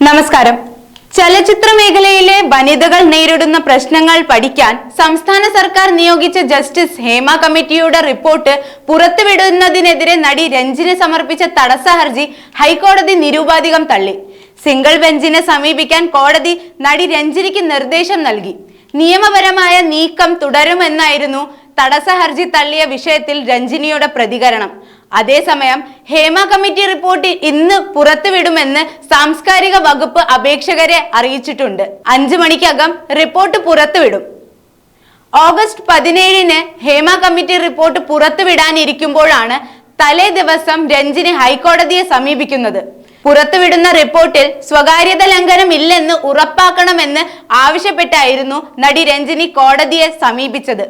നമസ്കാരം. ചലച്ചിത്ര മേഖലയിലെ വനിതകൾ നേരിടുന്ന പ്രശ്നങ്ങൾ പഠിക്കാൻ സംസ്ഥാന സർക്കാർ നിയോഗിച്ച ജസ്റ്റിസ് ഹേമ കമ്മിറ്റിയുടെ റിപ്പോർട്ട് പുറത്തുവിടുന്നതിനെതിരെ നടി രഞ്ജിനി സമർപ്പിച്ച തടസ്സ ഹർജി ഹൈക്കോടതി നിരൂപാധികം തള്ളി. സിംഗിൾ ബെഞ്ചിനെ സമീപിക്കാൻ കോടതി നടി രഞ്ജിനിക്ക് നിർദ്ദേശം നൽകി. നിയമപരമായ നീക്കം തുടരുമെന്നായിരുന്നു തടസ്സ ഹർജി തള്ളിയ വിഷയത്തിൽ രഞ്ജിനിയുടെ പ്രതികരണം. അതേസമയം ഹേമ കമ്മിറ്റി റിപ്പോർട്ട് ഇന്ന് പുറത്തുവിടുമെന്ന് സാംസ്കാരിക വകുപ്പ് അപേക്ഷകരെ അറിയിച്ചിട്ടുണ്ട്. അഞ്ചു മണിക്കകം റിപ്പോർട്ട് പുറത്തുവിടും. ഓഗസ്റ്റ് പതിനേഴിന് ഹേമ കമ്മിറ്റി റിപ്പോർട്ട് പുറത്തുവിടാനിരിക്കുമ്പോഴാണ് തലേ ദിവസം രഞ്ജിനി ഹൈക്കോടതിയെ സമീപിക്കുന്നത്. പുറത്തുവിടുന്ന റിപ്പോർട്ടിൽ സ്വകാര്യത ലംഘനം ഇല്ലെന്ന് ഉറപ്പാക്കണമെന്ന് ആവശ്യപ്പെട്ടായിരുന്നു നടി രഞ്ജിനി കോടതിയെ സമീപിച്ചത്.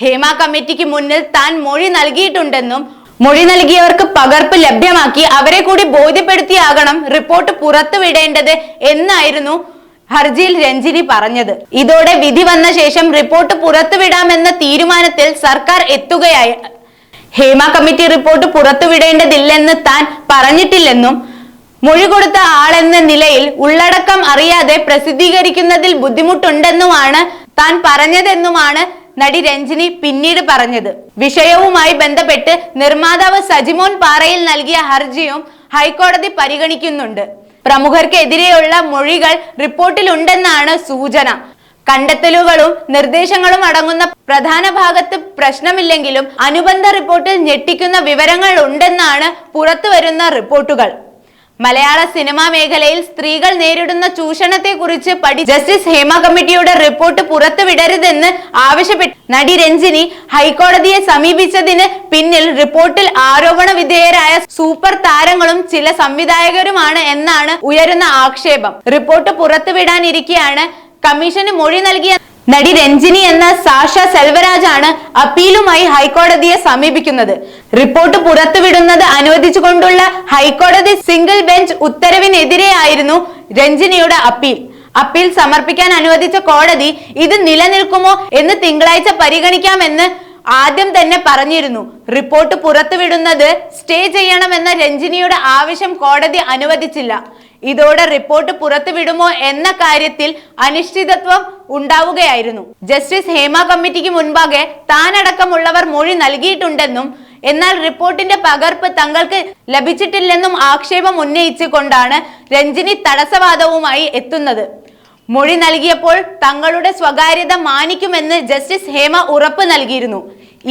ഹേമ കമ്മിറ്റിക്ക് മുന്നിൽ താൻ മൊഴി നൽകിയിട്ടുണ്ടെന്നും മൊഴി നൽകിയവർക്ക് പകർപ്പ് ലഭ്യമാക്കി അവരെ കൂടി ബോധ്യപ്പെടുത്തിയാകണം റിപ്പോർട്ട് പുറത്തുവിടേണ്ടത് എന്നായിരുന്നു ഹർജിയിൽ രഞ്ജിനി പറഞ്ഞത്. ഇതോടെ വിധി വന്ന ശേഷം റിപ്പോർട്ട് പുറത്തുവിടാമെന്ന തീരുമാനത്തിൽ സർക്കാർ എത്തുകയായി. ഹേമ കമ്മിറ്റി റിപ്പോർട്ട് പുറത്തുവിടേണ്ടതില്ലെന്ന് താൻ പറഞ്ഞിട്ടില്ലെന്നും മൊഴി കൊടുത്ത ആളെന്ന നിലയിൽ ഉള്ളടക്കം അറിയാതെ പ്രസിദ്ധീകരിക്കുന്നതിൽ ബുദ്ധിമുട്ടുണ്ടെന്നുമാണ് താൻ പറഞ്ഞതെന്നുമാണ് നടി രഞ്ജിനി പിന്നീട് പറഞ്ഞത്. വിഷയവുമായി ബന്ധപ്പെട്ട് നിർമ്മാതാവ് സജിമോൻ പാറയിൽ നൽകിയ ഹർജിയും ഹൈക്കോടതി പരിഗണിക്കുന്നുണ്ട്. പ്രമുഖർക്കെതിരെയുള്ള മൊഴികൾ റിപ്പോർട്ടിലുണ്ടെന്നാണ് സൂചന. കണ്ടെത്തലുകളും നിർദ്ദേശങ്ങളും അടങ്ങുന്ന പ്രധാന ഭാഗത്ത് പ്രശ്നമില്ലെങ്കിലും അനുബന്ധ റിപ്പോർട്ടിൽ ഞെട്ടിക്കുന്ന വിവരങ്ങൾ ഉണ്ടെന്നാണ് പുറത്തുവരുന്ന റിപ്പോർട്ടുകൾ. മലയാള സിനിമാ മേഖലയിൽ സ്ത്രീകൾ നേരിടുന്ന ചൂഷണത്തെക്കുറിച്ച് പഠി ജസ്റ്റിസ് ഹേമ കമ്മിറ്റിയുടെ റിപ്പോർട്ട് പുറത്തുവിടരുതെന്ന് ആവശ്യപ്പെട്ട് നടി രഞ്ജിനി ഹൈക്കോടതിയെ സമീപിച്ചതിന് പിന്നിൽ റിപ്പോർട്ടിൽ ആരോപണ വിധേയരായ സൂപ്പർ താരങ്ങളും ചില സംവിധായകരുമാണ് എന്നാണ് ഉയരുന്ന ആക്ഷേപം. റിപ്പോർട്ട് പുറത്തുവിടാനിരിക്കെയാണ് കമ്മീഷന് മൊഴി നൽകിയ നടി രഞ്ജിനി എന്ന സാഷ സെൽവരാജാണ് അപ്പീലുമായി ഹൈക്കോടതിയെ സമീപിക്കുന്നത്. റിപ്പോർട്ട് പുറത്തുവിടുന്നത് അനുവദിച്ചുകൊണ്ടുള്ള ഹൈക്കോടതി സിംഗിൾ ബെഞ്ച് ഉത്തരവിനെതിരെയായിരുന്നു രഞ്ജിനിയുടെ അപ്പീൽ. അപ്പീൽ സമർപ്പിക്കാൻ അനുവദിച്ച കോടതി ഇത് നിലനിൽക്കുമോ എന്ന് തിങ്കളാഴ്ച പരിഗണിക്കാമെന്ന് ആദ്യം തന്നെ പറഞ്ഞിരുന്നു. റിപ്പോർട്ട് പുറത്തുവിടുന്നത് സ്റ്റേ ചെയ്യണമെന്ന രഞ്ജിനിയുടെ ആവശ്യം കോടതി അനുവദിച്ചില്ല. ഇതോടെ റിപ്പോർട്ട് പുറത്തുവിടുമോ എന്ന കാര്യത്തിൽ അനിശ്ചിതത്വം ഉണ്ടാവുകയായിരുന്നു. ജസ്റ്റിസ് ഹേമ കമ്മിറ്റിക്ക് മുൻപാകെ താനടക്കമുള്ളവർ മൊഴി നൽകിയിട്ടുണ്ടെന്നും എന്നാൽ റിപ്പോർട്ടിന്റെ പകർപ്പ് തങ്ങൾക്ക് ലഭിച്ചിട്ടില്ലെന്നും ആക്ഷേപം ഉന്നയിച്ചു കൊണ്ടാണ് രഞ്ജിനി തടസ്സവാദവുമായി എത്തുന്നത്. മൊഴി നൽകിയപ്പോൾ തങ്ങളുടെ സ്വകാര്യത മാനിക്കുമെന്ന് ജസ്റ്റിസ് ഹേമ ഉറപ്പ് നൽകിയിരുന്നു.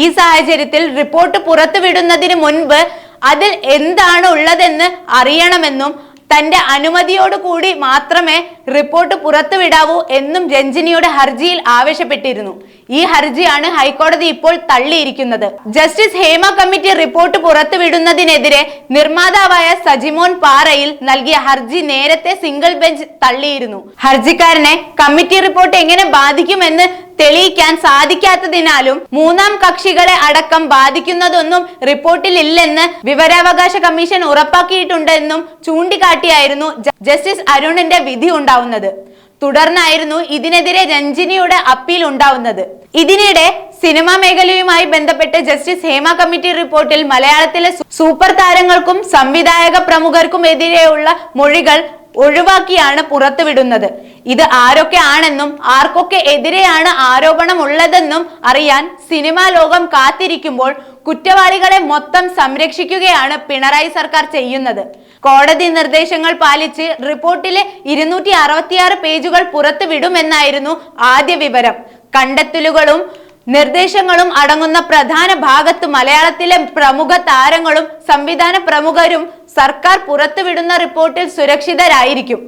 ഈ സാഹചര്യത്തിൽ റിപ്പോർട്ട് പുറത്തുവിടുന്നതിന് മുൻപ് അതിൽ എന്താണ് ഉള്ളതെന്ന് അറിയണമെന്നും തന്റെ അനുമതിയോട് കൂടി മാത്രമേ റിപ്പോർട്ട് പുറത്തുവിടാവൂ എന്നും രഞ്ജിനിയുടെ ഹർജിയിൽ ആവശ്യപ്പെട്ടിരുന്നു. ഈ ഹർജിയാണ് ഹൈക്കോടതി ഇപ്പോൾ തള്ളിയിരിക്കുന്നത്. ജസ്റ്റിസ് ഹേമ കമ്മിറ്റി റിപ്പോർട്ട് പുറത്തുവിടുന്നതിനെതിരെ നിർമ്മാതാവായ സജിമോൻ പാറയിൽ നൽകിയ ഹർജി നേരത്തെ സിംഗിൾ ബെഞ്ച് തള്ളിയിരുന്നു. ഹർജിക്കാരനെ കമ്മിറ്റി റിപ്പോർട്ട് എങ്ങനെ ബാധിക്കുമെന്ന് തെളിയിക്കാൻ സാധിക്കാത്തതിനാലും മൂന്നാം കക്ഷികളെ അടക്കം ബാധിക്കുന്നതൊന്നും റിപ്പോർട്ടിലില്ലെന്ന് വിവരാവകാശ കമ്മീഷൻ ഉറപ്പാക്കിയിട്ടുണ്ടെന്നും ചൂണ്ടിക്കാട്ടിയായിരുന്നു ജസ്റ്റിസ് അരുണിന്റെ വിധി ഉണ്ടാവുന്നത്. തുടർന്നായിരുന്നു ഇതിനെതിരെ രഞ്ജിനിയുടെ അപ്പീൽ ഉണ്ടാവുന്നത്. ഇതിനിടെ സിനിമാ മേഖലയുമായി ബന്ധപ്പെട്ട് ജസ്റ്റിസ് ഹേമ കമ്മിറ്റി റിപ്പോർട്ടിൽ മലയാളത്തിലെ സൂപ്പർ താരങ്ങൾക്കും സംവിധായക പ്രമുഖർക്കും എതിരെയുള്ള മൊഴികൾ ഒഴിവാക്കിയാണ് പുറത്തുവിടുന്നത്. ഇത് ആരൊക്കെയാണെന്നും ആർക്കൊക്കെ എതിരെയാണ് ആരോപണം ഉള്ളതെന്നും അറിയാൻ സിനിമാ ലോകം കാത്തിരിക്കുമ്പോൾ കുറ്റവാളികളെ മൊത്തം സംരക്ഷിക്കുകയാണ് പിണറായി സർക്കാർ ചെയ്യുന്നത്. കോടതി നിർദ്ദേശങ്ങൾ പാലിച്ച് റിപ്പോർട്ടിലെ ഇരുന്നൂറ്റി അറുപത്തിയാറ് പേജുകൾ പുറത്തുവിടുമെന്നായിരുന്നു ആദ്യ വിവരം. കണ്ടെത്തലുകളും നിർദ്ദേശങ്ങളും അടങ്ങുന്ന പ്രധാന ഭാഗത്ത് മലയാളത്തിലെ പ്രമുഖ താരങ്ങളും സംവിധാന പ്രമുഖരും സർക്കാർ പുറത്തുവിടുന്ന റിപ്പോർട്ടിൽ സുരക്ഷിതരായിരിക്കും.